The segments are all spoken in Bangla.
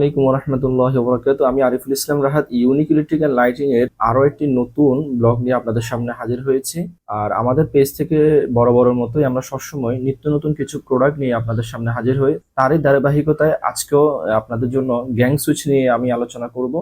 আলাইকুম রহমতুল্লাহ বরকাত আমি Ariful Islam Rahat unique electrical lighting এর আরও একটি নতুন ব্লগ নিয়ে আপনাদের সামনে হাজির হয়েছি। আর আমাদের পেজ থেকে বড় বড় মতোই আমরা সবসময় নিত্য নতুন কিছু প্রোডাক্ট নিয়ে আপনাদের সামনে হাজির হই। তারই ধারাবাহিকতায় আজকেও আপনাদের জন্য গ্যাং সুইচ নিয়ে আমি আলোচনা করব।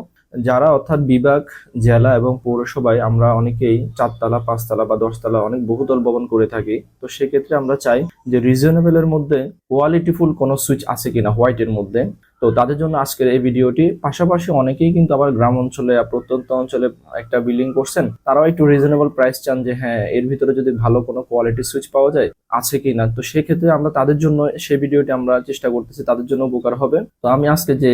যারা অর্থাৎ বিভাগ, জেলা এবং পৌরসভায় আমরা অনেকেই চারতলা, পাঁচতলা বা দশতলা অনেক বহুতল ভবন করে থাকি, তো সেক্ষেত্রে আমরা চাই যে রিজনেবলের মধ্যে কোয়ালিটিফুল কোনো সুইচ আছে কিনা হোয়াইটের মধ্যে। তো তাদের জন্য আজকের এই ভিডিওটি। পাশাপাশি অনেকেই কিন্তু আবার গ্রাম অঞ্চলে প্রত্যন্ত অঞ্চলে একটা বিল্ডিং করছেন। তারাও একটু রিজনেবল প্রাইস চান যে হ্যাঁ এর ভিতরে যদি ভালো কোনো কোয়ালিটি সুইচ পাওয়া যায়, আছে কি না তো সেক্ষেত্রে আমরা তাদের জন্য সেই ভিডিওটি আমরা চেষ্টা করতেছি, তাদের জন্য উপকার হবে। তো আমি আজকে যে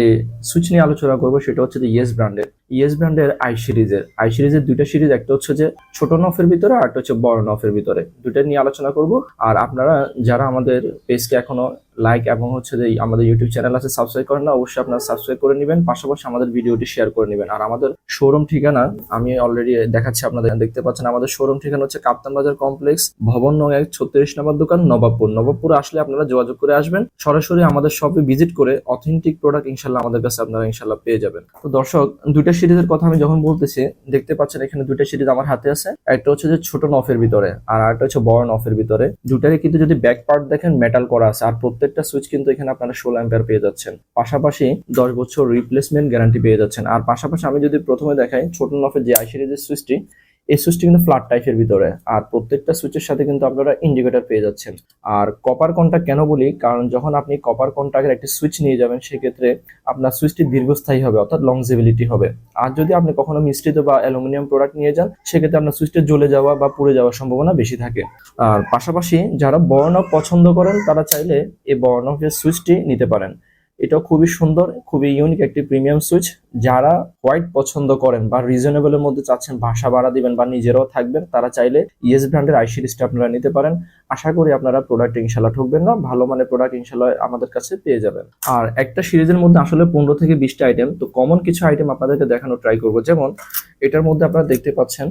সুইচ নিয়ে আলোচনা করব, সেটা হচ্ছে যে ইয়েস ব্র্যান্ডের ইয়েস ব্র্যান্ডের আই সিরিজের আই সিরিজের দুইটা সিরিজ একটা হচ্ছে যে ছোট নফের ভিতরে আর একটা হচ্ছে বড় নফের ভিতরে। দুইটা নিয়ে আলোচনা করব। আর আপনারা যারা আমাদের পেজকে এখনও লাইক এবং হচ্ছে যে আমাদের ইউটিউব চ্যানেল আছে সাবস্ক্রাইব করেন না, অবশ্যই আপনারা সাবস্ক্রাইব করে নেবেন, পাশাপাশি আমাদের ভিডিওটি শেয়ার করে নেবেন। আর আমাদের শোরুম ঠিকানা, আমি অলরেডি দেখাচ্ছি আপনাদের, দেখতে পাচ্ছেন আমাদের শোরুম ঠিকানা হচ্ছে কাপ্তান বাজার কমপ্লেক্স ভবন নং এক, ছত্রিশ নম্বর দোকান, নবাবপুর। নবাবপুর আসলে আপনারা যোগাযোগ করে আসবেন, সরাসরি আমাদের শপে ভিজিট করে অথেন্টিক প্রোডাক্ট ইনশাল্লাহ আমাদের কাছে আপনারা ইনশাল্লাহ পেয়ে যাবেন। তো দর্শক, দুইটা সিরিজের কথা আমি যখন বলতেছি, দেখতে পাচ্ছেন এখানে দুইটা সিরিজ আমার হাতে আছে, একটা হচ্ছে যে ছোট নফের ভিতরে, আর একটা হচ্ছে বড় নফের ভিতরে। দুটারই কিন্তু যদি ব্যাক পার্ট দেখেন মেটাল করা আছে, আর প্রত্যেকটা সুইচ কিন্তু এখানে আপনারা ষোলো অ্যাম্পিয়ার পেয়ে যাচ্ছেন। পাশাপাশি দশ বছর রিপ্লেসমেন্ট গ্যারান্টি পেয়ে যাচ্ছেন। আর পাশাপাশি আমি যদি প্রথমে দেখাই ছোট নফের যে আই সিরিজের সুইচটি এই সুইচটি কিন্তু ফ্ল্যাট টাইপের ভিতরে। আর প্রত্যেকটা সুইচের সাথে কিন্তু আপনারা ইন্ডিকেটর পেয়ে যাচ্ছেন। আর কপার কন্টাক্ট কেন বলি? কারণ যখন আপনি কপার কন্টাক্টের একটি সুইচ নিয়ে যাবেন, সেক্ষেত্রে আপনার সুইচটি দীর্ঘস্থায়ী হবে, অর্থাৎ লংজিবিলিটি হবে। আর যদি আপনি কখনো মিশ্রিত বা অ্যালুমিনিয়াম প্রোডাক্ট নিয়ে যান, সেক্ষেত্রে আপনার সুইচটা জ্বলে যাওয়া বা পুড়ে যাওয়ার সম্ভাবনা বেশি থাকে। আর পাশাপাশি যারা বর্ণক পছন্দ করেন, তারা চাইলে এই বর্ণকের সুইচটি নিতে পারেন। এটাও খুবই সুন্দর, খুবই ইউনিক একটি প্রিমিয়াম সুইচ যারা হোয়াইট পছন্দ করেন বা রিজনেবলের মধ্যে চাচ্ছেন ভাষা বাড়া দিবেন বা নিজেরাও থাকবেন, তারা চাইলে ইয়েস ব্র্যান্ডের আই সিরিজটা আপনারা নিতে পারেন। আশা করি আপনারা প্রোডাক্ট ইনশাল্লাহ ঠকবেন না, ভালো মানের প্রোডাক্ট ইনশাল্লাহ আমাদের কাছে পেয়ে যাবেন। আর একটা সিরিজের মধ্যে আসলে পনেরো থেকে বিশটা আইটেম তো কমন কিছু আইটেম আপনাদেরকে দেখানো ট্রাই করব। যেমন, এটার মধ্যে আপনারা দেখতে পাচ্ছেন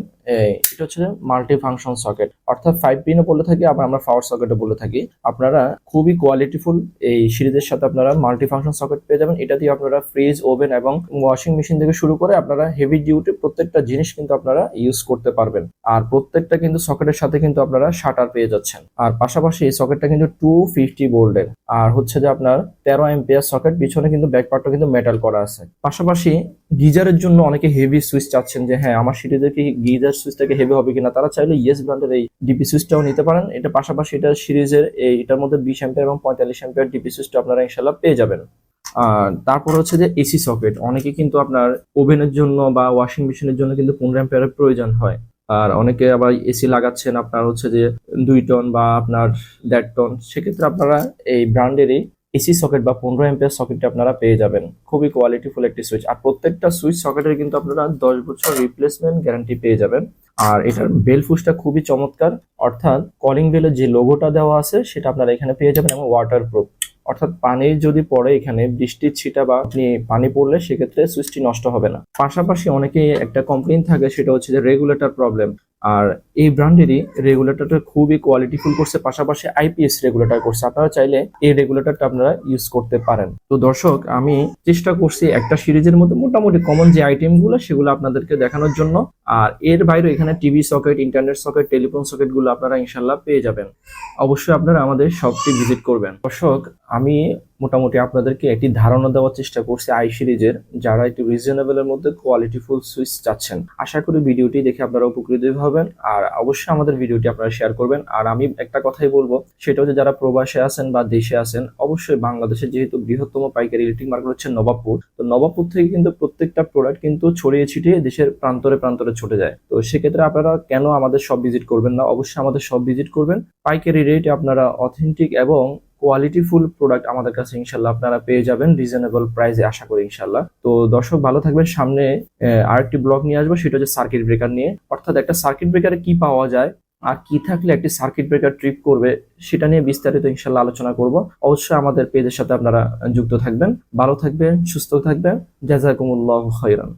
এটা হচ্ছে মাল্টি ফাংশন সকেট অর্থাৎ ফাইভ পিনও বলে থাকি, আবার আমরা পাওয়ার সকেটও বলে থাকি। আপনারা খুবই কোয়ালিটিফুল এই সিরিজের সাথে আপনারা মাল্টি ফাংশন সকেট পেয়ে যাবেন। এটা দিয়ে আপনারা ফ্রিজ ওভেন এবং ওয়াশিং মেশিন থেকে শুরু করে আপনারা হেভি ডিউটি প্রত্যেকটা জিনিস কিন্তু আপনারা ইউজ করতে পারবেন। আর প্রত্যেকটা কিন্তু সকেটের সাথে কিন্তু আপনারা শাটার পেয়ে যাচ্ছেন। আর পাশাপাশি এই সকেটটা কিন্তু টু ফিফটি বোল্ডের আর হচ্ছে যে আপনার তেরো এমপিয়ার সকেট পিছনে কিন্তু ব্যাক পার্টটা কিন্তু মেটাল করা আছে। পাশাপাশি গিজারের জন্য অনেকে হেভি সুইচ চাচ্ছেন যে হ্যাঁ আমার সিটিতে কি গিজার সুইচটাকে হেভি হবে কিনা? তারা চাইলে ইয়েস ব্র্যান্ডের এই ডিপি সুইচটাও নিতে পারেন। এটা পাশাপাশি এটা সিরিজের এটার মধ্যে বিশ এম্পিয়ার এবং পঁয়তাল্লিশ এম্পিয়ার ডিপি সুইচটা আপনারা ইনশাল্লাহ পেয়ে যাবেন। তারপর হচ্ছে যে এসি সকেট। অনেকে কিন্তু আপনার ওভেনের জন্য বা ওয়াশিং মেশিনের জন্য কিন্তু পনেরো অ্যাম্পিয়ারের প্রয়োজন হয়। আর অনেকে আবার এসি লাগাচ্ছেন আপনার হচ্ছে যে দুই টন বা আপনার দেড় টন সেক্ষেত্রে আপনারা এই ব্র্যান্ডেরই এসি সকেট বা পনেরো এম্পিয়ার সকেটটা আপনারা পেয়ে যাবেন। খুবই কোয়ালিটিফুল একটি সুইচ আর প্রত্যেকটা সুইচ সকেটের কিন্তু আপনারা দশ বছর রিপ্লেসমেন্ট গ্যারান্টি পেয়ে যাবেন। আর এটার বেল ফুসটা খুবই চমৎকার। অর্থাৎ কলিং বেলের যে লোগোটা দেওয়া আছে, সেটা আপনারা এখানে পেয়ে যাবেন এবং ওয়াটার প্রুফ অর্থাৎ পানি যদি পড়ে এখানে, বৃষ্টির ছিটা বা পানি পড়লে সেক্ষেত্রে সুইচটি নষ্ট হবে না। পাশাপাশি অনেকে একটা কমপ্লেন থাকে, সেটা হচ্ছে যে রেগুলেটর প্রবলেম আর এই ব্র্যান্ডেরই রেগুলেটরটা খুবই কোয়ালিটিফুল করছে, পাশাপাশি আইপিএস রেগুলেটর করছে। আপনারা চাইলে এই রেগুলেটরটা আপনারা ইউজ করতে পারেন। তো দর্শক, আমি চেষ্টা করছি একটা সিরিজের মধ্যে মোটামুটি কমন যে আইটেমগুলো সেগুলো আপনাদেরকে দেখানোর জন্য। আর এর বাইরে এখানে TV socket internet socket telephone সকেটগুলো আপনারা ইনশাল্লাহ পেয়ে যাবেন। অবশ্যই আপনারা আমাদের শপটি ভিজিট করবেন। দর্শক, আমি মোটামুটি আপনাদেরকে একটি ধারণা দেওয়ার চেষ্টা করছি আই সিরিজের, যারা একটু রিজনেবলের মধ্যে কোয়ালিটিফুল সুইচ চাচ্ছেন। আশা করি ভিডিওটি দেখে আপনারা উপকৃত হবেন, আর অবশ্যই আমাদের ভিডিওটি আপনারা শেয়ার করবেন। আর আমি একটা কথাই বলব, সেটা হচ্ছে যারা প্রবাসে আছেন বা দেশে আছেন, অবশ্যই বাংলাদেশের যেহেতু বৃহত্তম পাইকারি ইলেকট্রিক মার্কেট হচ্ছে নবাবপুর, তো নবাবপুর থেকে কিন্তু প্রত্যেকটা প্রোডাক্ট কিন্তু ছড়িয়ে ছিটিয়ে দেশের প্রান্তরে প্রান্তরে ছুটে যায়। তো সেক্ষেত্রে আপনারা কেন আমাদের সব ভিজিট করবেন না? অবশ্যই আমাদের সব ভিজিট করবেন। পাইকারি রেট আপনারা অথেন্টিক এবং কোয়ালিটিফুল প্রোডাক্ট আমাদের কাছে ইনশাল্লাহ আপনারা পেয়ে যাবেন রিজনেবল প্রাইসে আশা করি ইনশাল্লাহ। তো দর্শক, ভালো থাকবেন। সামনে আরেকটি ব্লগ নিয়ে আসব, সেটা হচ্ছে সার্কিট ব্রেকার নিয়ে। অর্থাৎ একটা সার্কিট ব্রেকারে কি পাওয়া যায় আর কি থাকলে একটি সার্কিট ব্রেকার ট্রিপ করবে, সেটা নিয়ে বিস্তারিত ইনশাল্লাহ আলোচনা করব। অবশ্যই আমাদের পেজের সাথে আপনারা যুক্ত থাকবেন। ভালো থাকবেন, সুস্থ থাকবেন। জাজাকুমুল্লাহ খৈরান